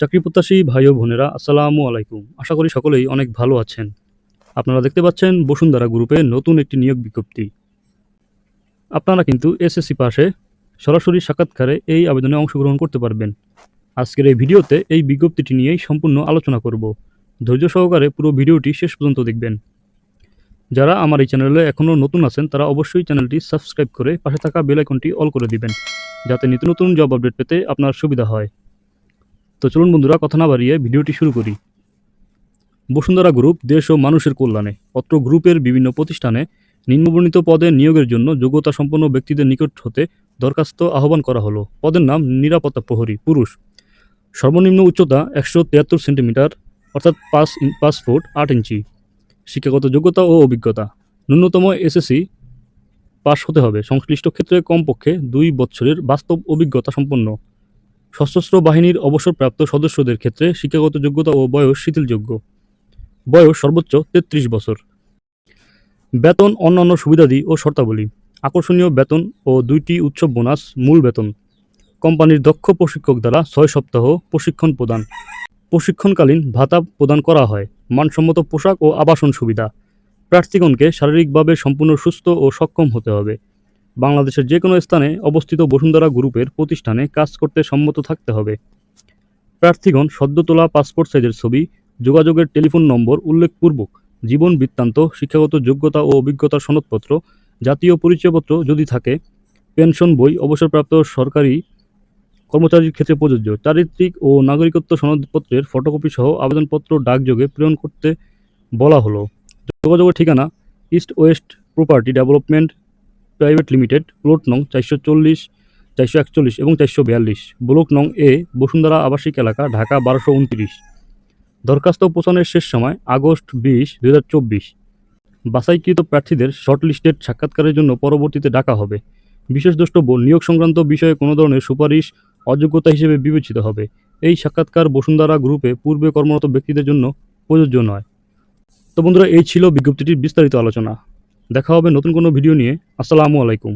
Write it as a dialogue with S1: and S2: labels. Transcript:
S1: চাকরি প্রত্যাশী ভাই ও বোনেরা, আসসালামু আলাইকুম। আশা করি সকলেই অনেক ভালো আছেন। আপনারা দেখতে পাচ্ছেন বসুন্ধরা গ্রুপে নতুন একটি নিয়োগ বিজ্ঞপ্তি। আপনারা কিন্তু এসএসসি পাশে সরাসরি সাক্ষাৎকারে এই আবেদনে অংশগ্রহণ করতে পারবেন। আজকের এই ভিডিওতে এই বিজ্ঞপ্তিটি নিয়েই সম্পূর্ণ আলোচনা করব। ধৈর্য সহকারে পুরো ভিডিওটি শেষ পর্যন্ত দেখবেন। যারা আমার এই চ্যানেলে এখনও নতুন আছেন, তারা অবশ্যই চ্যানেলটি সাবস্ক্রাইব করে পাশে থাকা বেল আইকনটি অল করে দিবেন, যাতে নিত্য নতুন জব আপডেট পেতে আপনার সুবিধা হয়। তো চলুন বন্ধুরা, কথা না বাড়িয়ে ভিডিওটি শুরু করি। বসুন্ধরা গ্রুপ দেশ ও মানুষের কল্যাণে, অত্র গ্রুপের বিভিন্ন প্রতিষ্ঠানে নিম্নবর্ণিত পদে নিয়োগের জন্য যোগ্যতা সম্পন্ন ব্যক্তিদের নিকট হতে দরখাস্ত আহ্বান করা হলো। পদের নাম নিরাপত্তা প্রহরী, পুরুষ। সর্বনিম্ন উচ্চতা একশো তিয়াত্তর সেন্টিমিটার, অর্থাৎ পাঁচ পাঁচ ফুট আট ইঞ্চি। শিক্ষাগত যোগ্যতা ও অভিজ্ঞতা। ন্যূনতম এসএসসি পাস হতে হবে। সংশ্লিষ্ট ক্ষেত্রে কমপক্ষে দুই বছরের বাস্তব অভিজ্ঞতা সম্পন্ন। সশস্ত্র বাহিনীর অবসরপ্রাপ্ত সদস্যদের ক্ষেত্রে শিক্ষাগত যোগ্যতা ও বয়স শিথিলযোগ্য। বয়স সর্বোচ্চ তেত্রিশ বছর। বেতন, অন্যান্য সুবিধাদি ও শর্তাবলী। আকর্ষণীয় বেতন ও দুইটি উৎসব বোনাস, মূল বেতন। কোম্পানির দক্ষ প্রশিক্ষক দ্বারা ছয় সপ্তাহ প্রশিক্ষণ প্রদান। প্রশিক্ষণকালীন ভাতা প্রদান করা হয়। মানসম্মত পোশাক ও আবাসন সুবিধা। প্রার্থীগণকে শারীরিকভাবে সম্পূর্ণ সুস্থ ও সক্ষম হতে হবে। বাংলাদেশের যে কোনো স্থানে অবস্থিত বসুন্ধরা গ্রুপের প্রতিষ্ঠানে কাজ করতে সম্মত থাকতে হবে। প্রার্থীগণ সদ্য তোলা পাসপোর্ট সাইজের ছবি, যোগাযোগের টেলিফোন নম্বর উল্লেখপূর্বক, জীবন বৃত্তান্ত, শিক্ষাগত যোগ্যতা ও অভিজ্ঞতার সনদপত্র, জাতীয় পরিচয়পত্র যদি থাকে, পেনশন বই, অবসরপ্রাপ্ত সরকারি কর্মচারীর ক্ষেত্রে প্রযোজ্য, চারিত্রিক ও নাগরিকত্ব সনদপত্রের ফটোকপি সহ আবেদনপত্র ডাকযোগে প্রেরণ করতে বলা হলো। যোগাযোগের ঠিকানা, East West Property Development Private Limited plot নং চারশো চল্লিশ, চারশো একচল্লিশ এবং চারশো বিয়াল্লিশ, ব্লক নং এ, বসুন্ধরা আবাসিক এলাকা, ঢাকা বারোশো উনত্রিশ। দরখাস্ত পৌঁছানোর শেষ সময় আগস্ট বিশ দুই হাজার চব্বিশ। বাছাইকৃত প্রার্থীদের শর্টলিস্টেড সাক্ষাৎকারের জন্য পরবর্তীতে ডাকা হবে। বিশেষ দ্রষ্টব্য, নিয়োগ সংক্রান্ত বিষয়ে কোনো ধরনের সুপারিশ অযোগ্যতা হিসেবে বিবেচিত হবে। এই সাক্ষাৎকার বসুন্ধরা গ্রুপে পূর্বে কর্মরত ব্যক্তিদের জন্য প্রযোজ্য নয়। তো বন্ধুরা, এই ছিল বিজ্ঞপ্তিটির বিস্তারিত আলোচনা। দেখা হবে নতুন কোনো ভিডিও নিয়ে। আসসালামু আলাইকুম।